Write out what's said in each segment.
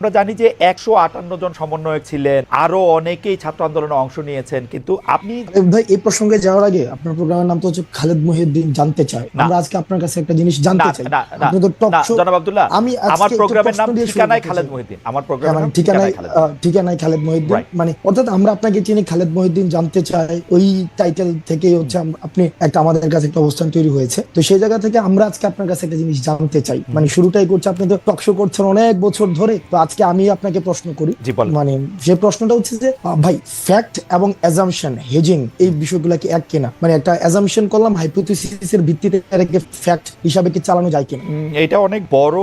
আমরা জানি যে একশো আটান্ন জন সমন্বয়ক ছিলেন। আরও অনেকেই ছাত্র আন্দোলনে অংশ নিয়েছেন। কিন্তু আপনি ভাই এই প্রসঙ্গে যাওয়ার আগে আপনার প্রোগ্রামের নাম তো হচ্ছে খালেদ মহিউদ্দিন জানতে চাই আমরা আজকে আপনার কাছে একটা জিনিস জানতে চাই। আপনি তো টক শো জনাব আব্দুল্লাহ আমি আমার প্রোগ্রামের নাম ঠিকানায় খালেদ মহিউদ্দিন। আমার হ্যাঁ, প্রোগ্রামের মানে নাম ঠিকানায় ঠিকানায় খালেদ মহিউদ্দিন। মানে অর্থাৎ আমরা আপনাকে চিনি খালেদ মহিউদ্দিন জানতে চাই ওই টাইটেল থেকেই হচ্ছে আপনি একটা আমাদের কাছে একটা অবস্থান তৈরি হয়েছে। তো সেই জায়গা থেকে আমরা আজকে আপনার কাছে একটা জিনিস জানতে চাই। মানে শুরুটাই করছে। আপনি তো টক শো করছেন অনেক বছর ধরে। তো আজকে আমি আপনাকে প্রশ্ন করি। মানে যে প্রশ্নটা হচ্ছে যে ভাই ফ্যাক্ট এবং অ্যাজাম্পশন হেজিং এই বিষয়গুলো কি এক কিনা? মানে একটা অ্যাজাম্পশন করলাম হাইপোথিসিস এর ভিত্তিতে এটাকে ফ্যাক্ট হিসাবে কি চালানো যায় কিনা? এটা অনেক বড়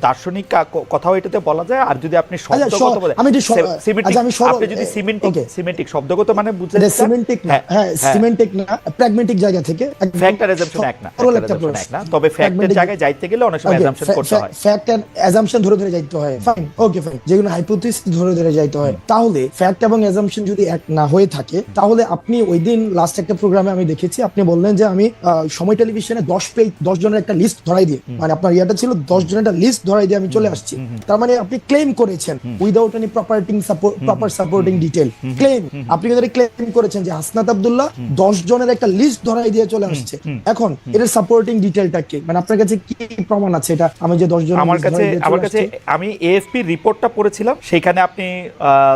দার্শনিক কা- ক- কথাও এটাতে বলা যায়। আর যদি আপনি শব্দগত সর- বলেন, আমি একটু সিমেন্টিক- আচ্ছা, আমি আপনি যদি সিমেন্টিক সিমেন্টিক শব্দগত মানে বুঝতে এটা সিমেন্টিক না। হ্যাঁ সিমেন্টিক না প্র্যাগমেটিক জায়গা থেকে একদম ফ্যাক্টর এজাম্পশন এক না। তবে ফ্যাক্টের জায়গায় যাইতে গেলে অনেক সময় এজাম্পশন করতে হয়। ফ্যাক্ট এন্ড অ্যাজাম্পশন ধরে ধরে যাইতে হয়। ফাইন ওকে ফাইন যেগুলো হাইপোথিসিস ধরে ধরে যাইতে হয়। তাহলে ফ্যাক্ট এবং অ্যাজাম্পশন যদি এক না হয়ে থাকে তাহলে আপনি ওই দিন লাস্ট একটা প্রোগ্রামে আমি দেখেছি আপনি বললেন যে আমি সময় টেলিভিশনে দশ পেজ দশ জনের একটা লিস্ট ধরাই দিয়ে। মানে আপনার ইয়াটা ছিল দশ জনের একটা লিস্ট ধরাই দিয়ে আমি চলে আসছি। তার মানে আপনি ক্লেম করেছেন without any properting proper supporting detail claim আপনি কিন্তু ক্লেম করেছেন যে হাসনাত আব্দুল্লাহ দশ জনের একটা লিস্ট ধরাই দিয়ে চলে আসছে। এখন এটার সাপোর্টিং ডিটেলটা কি? মানে আপনার কাছে কি প্রমাণ আছে এটা? আমি যে দশ জনের আমার কাছে আমার কাছে আমি এএফপি রিপোর্টটা পড়েছিলাম সেখানে আপনি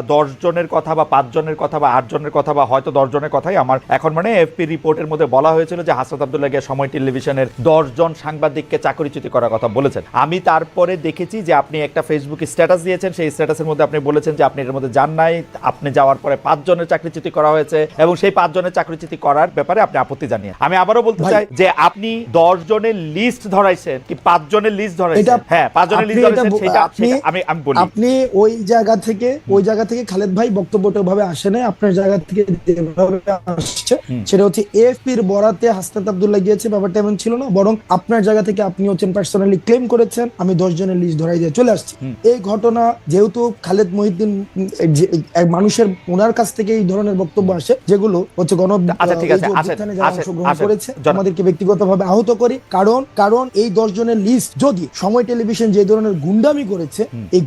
দশ জনের কথা বা পাঁচ জনের কথা বা আট জনের কথা বা হয়তো দশ জনের কথাই আমার এখন মানে এএফপি রিপোর্টের মধ্যে বলা হয়েছিল যে হাসাত আব্দুল্লাহকে সময় টেলিভিশনের দশ জন সাংবাদিককে চাকরিচ্যুতি করার কথা বলেছেন। আমি তারপরে দেখেছি যে আপনি একটা ফেসবুকে স্ট্যাটাস দিয়েছেন সেই স্ট্যাটাসের মধ্যে আপনি বলেছেন যে আপনি এর মধ্যে যান নাই আপনি যাওয়ার পরে পাঁচ জনের চাকরিচ্যুতি করা হয়েছে এবং সেই পাঁচ জনের চাকরিচ্যুতি করার ব্যাপারে আপনি আপত্তি জানিয়ে আমি আবারও বলতে চাই যে আপনি দশ জনের লিস্ট ধরাইছেন কি পাঁচ জনের লিস্ট ধরাইছেন? হ্যাঁ পাঁচ জনের লিস্ট আপনি- সেটা আমি আমি বলি। আপনি ওই জায়গা থেকে ওই জায়গা থেকে খালেদ ভাই বক্তব্যটা ভাবে আসে নাই আপনার জায়গা থেকে যেভাবে আসছে সেটা হচ্ছে এএফপির বরাতে হাসনাত আব্দুল্লাহ গিয়েছে ব্যাপারটা এমন ছিল না বরং আপনার জায়গা থেকে আপনি হচ্ছেন পার্সোনালি ক্লেম করেছেন আমি দশ জনের লিস্ট ধরাই দিয়ে চলে আসছি। এই ঘটনা যেহেতু খালেদ মহিউদ্দিন মানুষের ওনার কাছ থেকে এই ধরনের বক্তব্য আসে যেগুলো হচ্ছে গণ আচ্ছা, যারা আসেন, অংশগ্রহণ করেছে আমাদেরকে ব্যক্তিগতভাবে আহত করি। কারণ কারণ এই দশ জনের লিস্ট যদি সময় টেলিভিশন যে ধরনের গুন্ডামি করেছে এই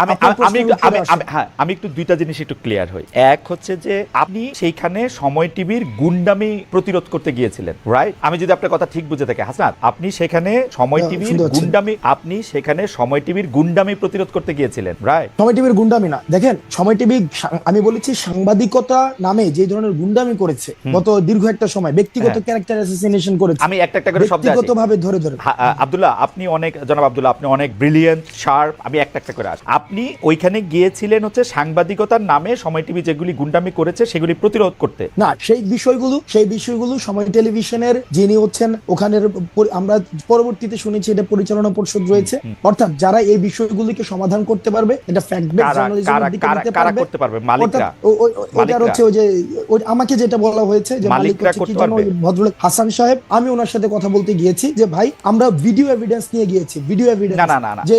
আমি আমি- হ্যাঁ আমি একটু দুইটা জিনিস একটু ক্লিয়ার হই। এক হচ্ছে যে আপনি সেইখানে সময় টিভির গুন্ডামি প্রতিরোধ করতে গিয়েছিলেন রাইট আমি যদি আপনার কথা ঠিক বুঝে থাকি হাসান আপনি সেখানে সময় হ্যাঁ, টিভির গুন্ডামি আপনি সেখানে সময় টিভির গুন্ডামি প্রতিরোধ করতে গিয়েছিলেন রাইট সময় টিভির গুন্ডামি না। দেখেন সময় টিভি আমি বলেছি সাংবাদিকতা নামে যে ধরনের গুন্ডামি করেছে গত দীর্ঘ একটা সময় ব্যক্তিগত হ্যাঁ। ক্যারেক্টার অ্যাসোসিয়েশন করেছে। আমি একটা একটা করে শব্দ ভাবে ধরে ধরে। হা- আব্দুল্লাহ আপনি অনেক জনাব আব্দুল্লাহ আপনি অনেক ব্রিলিয়েন্ট শার্প আমি একটা একটা করে আসি। আপনি ওইখানে গিয়েছিলেন হচ্ছে সাংবাদিকতার নামে সময় টিভি যেগুলি গুন্ডামি করেছে সেগুলি প্রতিরোধ করতে না সেই বিষয়গুলো সেই বিষয়গুলো সময় টেলিভিশনের যিনি হচ্ছেন ওখানের আমরা পরবর্তীতে শুনেছি এটা পরিচালনা পরিষদ রয়েছে অর্থাৎ যারা এই বিষয়গুলিকে সমাধান করতে পারবে এটা ফ্যাক্ট বেস কারা করতে পারবে? মালিকরা? ওটার হচ্ছে ওই যে আমাকে যেটা বলা হয়েছে যে মালিক মালিকরা কি করতে যেন? ভদ্রলোক হাসান সাহেব আমি ওনার সাথে কথা বলতে গিয়েছি যে ভাই আমরা ভিডিও এভিডেন্স নিয়ে গিয়েছি ভিডিও এভিডেন্স না, না, না। যে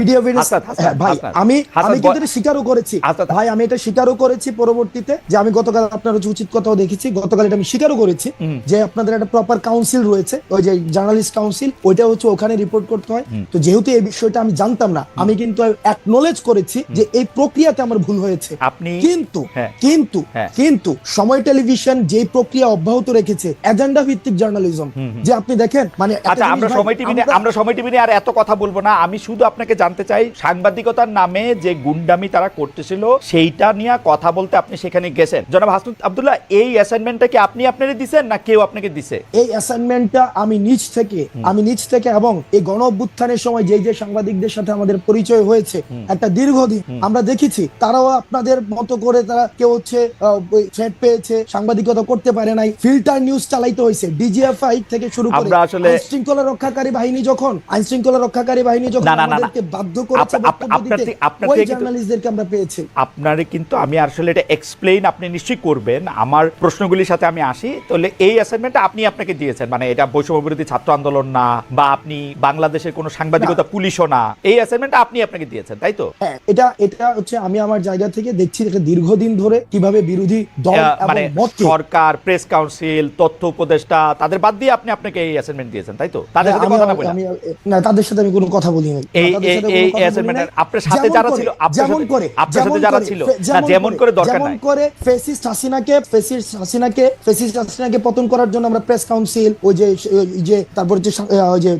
ভিডিও এভিডেন্স হ্যাঁ, ভাই। আমি আমি কিন্তু এটা স্বীকারও করেছি। ভাই আমি এটা স্বীকারও করেছি পরবর্তীতে যে আমি গতকাল আপনার হচ্ছে উচিত কথাও দেখেছি গতকাল এটা আমি স্বীকারও করেছি যে আপনাদের একটা প্রপার কাউন্সিল রয়েছে ওই যে জার্নালিস্ট কাউন্সিল ওইটা হচ্ছে ওখানে রিপোর্ট করতে হয়। তো যেহেতু এই বিষয়টা আমি জানতাম না আমি কিন্তু অ্যাকনোলেজ করেছি যে এই প্রক্রিয়াতে আমার ভুল হয়েছে। আপনি কিন্তু হ্যাঁ। কিন্তু হ্যাঁ। কিন্তু সময় টেলিভিশন যে প্রক্রিয়া অব্যাহত রেখেছে এজেন্ডা ভিত্তিক জার্নালিজম যে আপনি দেখেন মানে আচ্ছা আমরা সময় টিভি আমরা- সময় টিভি আর এত কথা বলব না আমি শুধু আপনাকে জানতে চাই সাংবাদিকতার সাংবাদিকতার নামে যে গুন্ডামি তারা করতেছিল সেইটা নিয়ে কথা বলতে আপনি সেখানে গেছেন। জনাব হাসনুত আব্দুল্লাহ এই অ্যাসাইনমেন্টটা কি আপনি আপনারে দিছেন না কেউ আপনাকে দিছে? এই অ্যাসাইনমেন্টটা আমি নিজ থেকে আমি নিজ থেকে এবং এই গণ অভ্যুত্থানের সময় যে যে সাংবাদিকদের সাথে আমাদের পরিচয় হয়েছে একটা দীর্ঘদিন আমরা দেখেছি তারাও আপনাদের মতো করে তারা কেউ হচ্ছে থ্রেট পেয়েছে সাংবাদিকতা করতে পারে নাই। ফিল্টার নিউজ চালাইতে হয়েছে ডিজিএফআই থেকে শুরু করে আমরা আসলে- আইন শৃঙ্খলা রক্ষাকারী বাহিনী যখন আইন শৃঙ্খলা রক্ষাকারী বাহিনী যখন। আমাদেরকে বাধ্য করেছে আপনার আপনার জার্নালিস্টদেরকে আমরা পেয়েছি? আপনারে কিন্তু আমি আসলে এটা এক্সপ্লেইন আপনি নিশ্চয়ই করবেন। আমার প্রশ্নগুলির সাথে আমি আসি। তাহলে এই অ্যাসাইনমেন্টটা আপনি আপনাকে দিয়েছেন। মানে এটা বৈষম্য বিরোধী ছাত্র আন্দোলন না বা আপনি বাংলাদেশের কোনো সাংবাদিকতা পুলিশও না। এই অ্যাসাইনমেন্টটা আপনি আপনাকে দিয়েছেন তাই তো? হ্যাঁ এটা এটা হচ্ছে আমি আমার জায়গা থেকে দেখছি এটা দীর্ঘদিন ধরে কীভাবে বিরোধী দল মানে সরকার প্রেস কাউন্সিল তথ্য উপদেষ্টা তাদের বাদ দিয়ে আপনি আপনাকে এই অ্যাসাইনমেন্ট দিয়েছেন তাই তো? তাদের সাথে হ্যাঁ, আমি- কথা না বলে। না তাদের সাথে আমি কোনো কথা বলি নাই এই এই সাথে এই আপনার সাথে যারা ছিল, যেমন করে আপনার সাথে যারা ছিল, না, যেমন করে দরকার নাই। করে ফেসিস্ট হাসিনাকে ফেসিস্ট হাসিনাকে ফেসিস্ট হাসিনাকে পতন করার জন্য আমরা প্রেস কাউন্সিল ওই যে যে তারপর আহ, ওই যে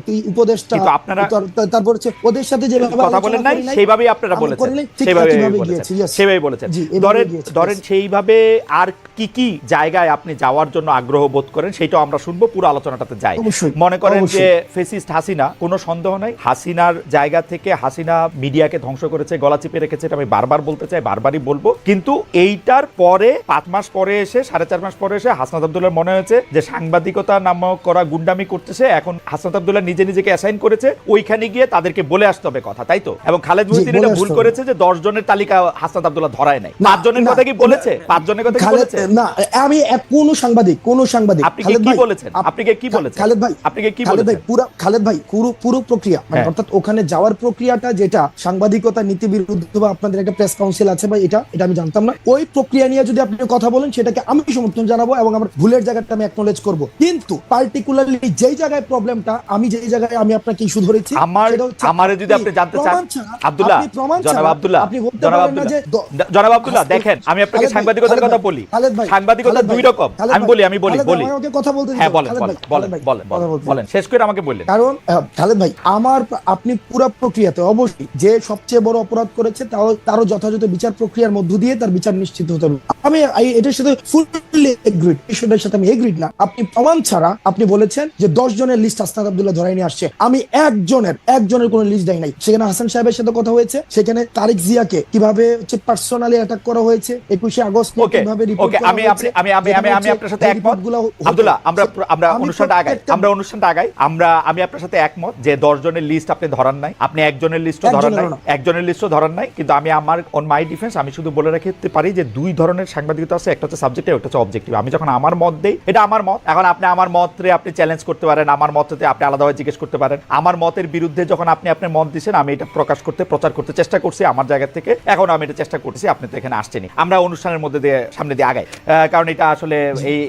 আপনারা- তার- তার- তারপর হচ্ছে ওদের সাথে যেভাবে কথা বলেন নাই সেইভাবেই আপনারা বলেছেন সেইভাবে বলেছেন সেইভাবে বলেছেন। ধরেন ধরেন সেইভাবে আর কি কি জায়গায় আপনি যাওয়ার জন্য আগ্রহ বোধ করেন সেটাও আমরা শুনব পুরো আলোচনাটাতে যাই। মনে করেন যে ফেসিস্ট হাসিনা কোনো সন্দেহ নাই হাসিনার জায়গা থেকে হাসিনা মিডিয়াকে ধ্বংস করেছে গলা চিপে রেখেছে এটা আমি বারবার বলতে চাই বারবারই বলব কিন্তু এইটার পরে পাঁচ মাস পরে এসে সাড়ে চার মাস পরে এসে হাসনাত আবদুল্লাহ মনে হয়েছে যে সাংবাদিকতা নামক করা গুন্ডামি করতেছে এখন হাসনাত আবদুল্লাহ নিজে নিজেকে অ্যাসাইন করেছে ওইখানে গিয়ে তাদেরকে বলে আসতে হবে কথা তাই তো এবং খালেদ জি, মহিউদ্দিন এটা ভুল করেছে যে দশ জনের তালিকা হাসনাত আবদুল্লাহ ধরায় নাই পাঁচ জনের কথা কি বলেছে পাঁচ জনের কথা কি বলেছে না আমি কোন সাংবাদিক কোন সাংবাদিক আপনি কি বলেছেন? আপনি কি বলেছেন? খালেদ ভাই আপনি কি কি খালেদ ভাই বলেছেন? পুরো খালেদ ভাই পুরো পুরো প্রক্রিয়া মানে হ্যাঁ। অর্থাৎ ওখানে যাওয়ার প্রক্রিয়াটা যেটা সাংবাদিকতা নীতি বিরুদ্ধ বা আপনাদের একটা প্রেস কাউন্সিল আছে বা এটা এটা আমি জানতাম না। ওই প্রক্রিয়া নিয়ে যদি আপনি কথা বলেন সেটাকে আমি সমর্থন জানাব এবং আমার ভুলের জায়গাটা আমি একনলেজ করব। কিন্তু পার্টিকুলারলি যেই জায়গায় প্রবলেমটা আমি যেই জায়গায় আমি আপনাকে ইস্যু ধরেছি আমার আমারে যদি আপনি জানতে চান আব্দুল্লাহ আপনি প্রমাণ জনাব আব্দুল্লাহ আপনি বলতে পারেন না যে জনাব আব্দুল্লাহ দেখেন আমি আপনাকে সাংবাদিকতার কথা বলি। সাংবাদিকতা দুই রকম আমি বলি আমি বলি বলি। আমাকে কথা বলতে দিন, হ্যাঁ বলেন বলেন বলেন বলেন বলেন। বলেন শেষ করে আমাকে বললেন কারণ খালেদ ভাই আমার আপনি পুরো প্রক্রিয়াতে অবশ্যই যে সবচেয়ে বড় অপরাধ করেছে তাও তারও যথাযথ বিচার প্রক্রিয়ার মধ্য দিয়ে তার বিচার নিশ্চিত হতে হবে। আমি এটার সাথে ফুললি এগ্রিড বিষয়টার সাথে আমি এগ্রিড না। আপনি প্রমাণ ছাড়া আপনি বলেছেন যে দশ জনের লিস্ট আসনাদ আব্দুল্লাহ ধরাই নিয়ে আসছে। আমি একজনের একজনের কোনো লিস্ট দেয় নাই। সেখানে হাসান সাহেবের সাথে কথা হয়েছে। সেখানে তারিক জিয়াকে কীভাবে হচ্ছে পার্সোনালি অ্যাটাক করা হয়েছে একুশে আগস্ট কীভাবে করা আমি আমি আমি আমি আমি আপনার সাথে একমত। আব্দুল্লাহ আমরা আমরা অনুষ্ঠানটা আগাই আমরা অনুষ্ঠানটা আগাই। আমরা আমি আপনার সাথে একমত যে দশ জনের লিস্ট আপনি ধরান নাই। আপনি একজনের লিস্টও ধরান নাই। একজনের লিস্টও ধরান নাই কিন্তু আমি আমার অন মাই ডিফেন্স আমি শুধু বলে রাখতে পারি যে দুই ধরনের সাংবাদিকতা আছে একটা হচ্ছে সাবজেক্টিভ একটা হচ্ছে অবজেক্টিভ আমি যখন আমার মত দেই এটা আমার মত এখন আপনি আমার মতরে আপনি চ্যালেঞ্জ করতে পারেন আমার মততে আপনি আলাদাভাবে জিজ্ঞেস করতে পারেন। আমার মতের বিরুদ্ধে যখন আপনি আপনার মত দিচ্ছেন আমি এটা প্রকাশ করতে প্রচার করতে চেষ্টা করছি আমার জায়গা থেকে। এখন আমি এটা চেষ্টা করতেছি আপনি তো এখানে আসছেনি আমরা অনুষ্ঠানের মধ্যে দিয়ে সামনে দিয়ে আগাই। কারণ এটা আসলে এই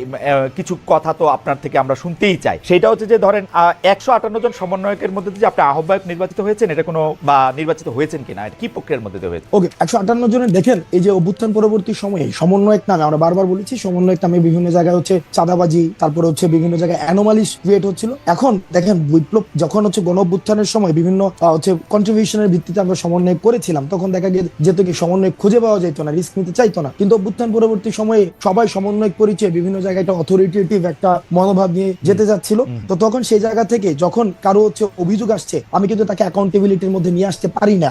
কিছু কথা তো আপনার থেকে আমরা শুনতেই চাই। সেটা হচ্ছে যে ধরেন একশো আটান্ন জন সমন্বয়কের মধ্যে যে আপনি আহ্বায়ক নির্বাচিত হয়েছেন এটা কোনো বা নির্বাচিত হয়েছেন কিনা এটা কি প্রক্রিয়ার মধ্যে দিয়ে হয়েছে? ওকে একশো আটান্ন জনের দেখেন এই যে অভ্যুত্থান পরবর্তী সময়ে সমন্বয়ক নামে আমরা বারবার বলেছি সমন্বয়ক নামে বিভিন্ন জায়গায় হচ্ছে চাঁদাবাজি তারপরে হচ্ছে বিভিন্ন জায়গায় অ্যানোমালিস ক্রিয়েট হচ্ছিল। এখন দেখেন বিপ্লব যখন হচ্ছে গণ অভ্যুত্থানের সময় বিভিন্ন হচ্ছে কন্ট্রিবিউশনের ভিত্তিতে আমরা সমন্বয় করেছিলাম তখন দেখা যেত কি সমন্বয় খুঁজে পাওয়া যেত না রিস্ক নিতে চাইতো না। কিন্তু অভ্যুত্থান পরবর্তী সময়ে সবাই সমন্বয় পরিচয় বিভিন্ন জায়গায় একটা অথরিটেটিভ একটা মনোভাব নিয়ে যেতে যাচ্ছিল। তো তখন সেই জায়গা থেকে যখন কারও হচ্ছে অভিযোগ আসছে আমি কিন্তু তাকে অ্যাকাউন্টেবিলিটির মধ্যে নিয়ে আসতে পারি না।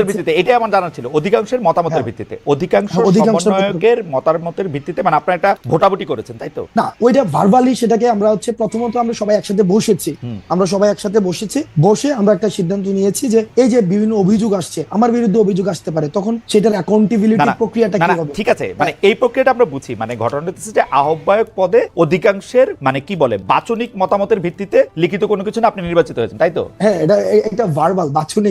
মতামতের ভিত্তিতে এটাই আমার জানা ছিল অধিকাংশের মতামতের হ্যাঁ। ভিত্তিতে। অধিকাংশ হ্যাঁ, অধিকাংশের সমন্বয়কের মতামতের ভিত্তিতে মানে আপনারা একটা ভোটাভুটি করেছেন তাই তো? না ওইটা ভার্বালি সেটাকে আমরা হচ্ছে প্রথমত আমরা সবাই একসাথে বসেছি। আমরা সবাই একসাথে বসেছি বসে আমরা একটা সিদ্ধান্ত নিয়েছি যে এই যে বিভিন্ন অভিযোগ আসছে আমার বিরুদ্ধে অভিযোগ আসতে পারে তখন সেটার অ্যাকাউন্টেবিলিটি প্রক্রিয়াটা কি হবে ঠিক আছে মানে এই প্রক্রিয়াটা আমরা বুঝি মানে ঘটনা হচ্ছে যে আহ্বায়ক পদে অধিকাংশের মানে কি বলে বাচনিক মতামতের ভিত্তিতে লিখিত কোনো কিছু না আপনি নির্বাচিত হয়েছেন তাই তো? হ্যাঁ এটা এটা ভার্বাল বাছনিক